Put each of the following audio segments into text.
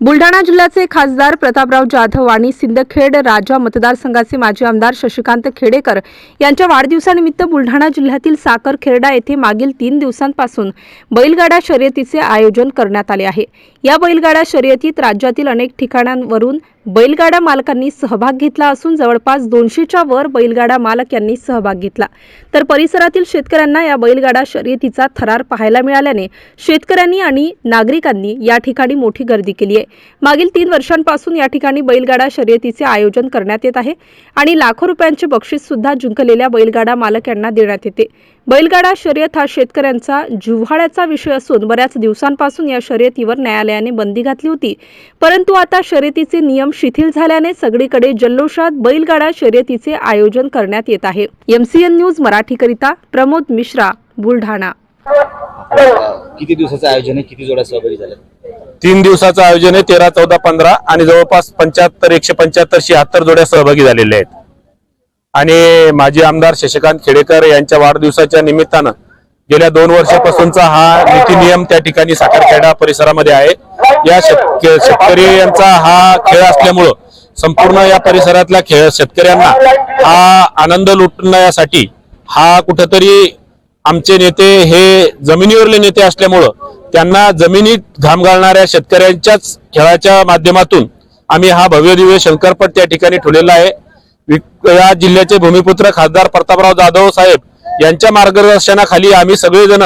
बुलढाणा जिल्ह्याचे खासदार प्रतापराव जाधव आणि सिंदखेड राजा मतदारसंघाचे माजी आमदार शशिकांत खेडेकर यांच्या वाढदिवसानिमित्त बुलढाणा जिल्ह्यातील साकर खेरडा येथे मागील तीन दिवसांपासून बैलगाडा शर्यतीचे आयोजन करण्यात आले आहे. या बैलगाडा शर्यतीत राज्यातील अनेक ठिकाणांवरून बैलगाडा मालकांनी सहभाग घेतला असून जवळपास दोनशेच्या वर बैलगाडा मालक यांनी सहभाग घेतला. तर परिसरातील शेतकऱ्यांना या बैलगाडा शर्यतीचा थरार पाहायला मिळाल्याने शेतकऱ्यांनी आणि नागरिकांनी या ठिकाणी मोठी गर्दी केली आहे. मागील तीन वर्षांपासून या ठिकाणी बैलगाडा शर्यतीचे आयोजन करण्यात येत आहे आणि लाखो रुपयांचे बक्षीस सुद्धा जिंकलेल्या बैलगाडा मालक यांना देण्यात येते. बैलगाडा शर्यत हा शेतकऱ्यांचा जिव्हाळ्याचा विषय असून बऱ्याच दिवसांपासून या शर्यतीवर न्यायालयाने बंदी घातली होती. परंतु आता शर्यतीचे नियम शिथिल झाल्याने सगळीकडे जल्लोषात बैलगाडा शर्यतीचे आयोजन करण्यात येत आहे. एमसीएन न्यूज मराठीकरिता प्रमोद मिश्रा बुलढाणा. किती दिवसाचं आयोजन आहे? किती जोड्या सहभागी झाल्या तीन दिवसाचं आयोजन आहे तेरा चौदा पंधरा आणि जवळपास पंच्याहत्तर एकशे पंच्याहत्तर शहात्तर जोड्या सहभागी झालेल्या आहेत. आणि माजी आमदार शशिकांत खेडेकर यांच्या वाढदिवसाच्या निमित्तानं गेल्या दोन वर्षापासूनचा हा नीती नियम त्या ठिकाणी साखरखेडा परिसरामध्ये आहे. या शेतकरी यांचा हा खेळ असल्यामुळं संपूर्ण या परिसरातल्या खेळ शेतकऱ्यांना हा आनंद लुटण्यासाठी हा कुठंतरी आमचे नेते हे जमिनीवरले नेते असल्यामुळं त्यांना जमिनीत घाम घालणाऱ्या शेतकऱ्यांच्याच खेळाच्या माध्यमातून आम्ही हा भव्य दिव्य शंकरपट त्या ठिकाणी ठेवलेला आहे. विक- या जिल्ह्याचे भूमिपुत्र खासदार प्रतापराव जाधव साहेब यांच्या मार्गदर्शनाखाली आम्ही सगळेजण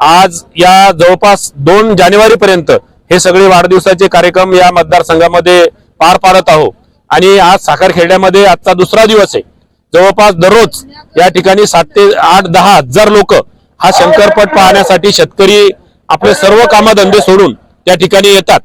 आज या जवळपास दोन जानेवारी पर्यंत हे सगळे वाढदिवसाचे कार्यक्रम या मतदारसंघामध्ये पार पाडत आहोत. आणि आज साखर खेड्यामध्ये आजचा दुसरा दिवस आहे. जवळपास दररोज या ठिकाणी सात ते आठ दहा हजार लोक हा शंकरपट पाहण्यासाठी शेतकरी आपले सर्व कामधंदे सोडून त्या ठिकाणी येतात.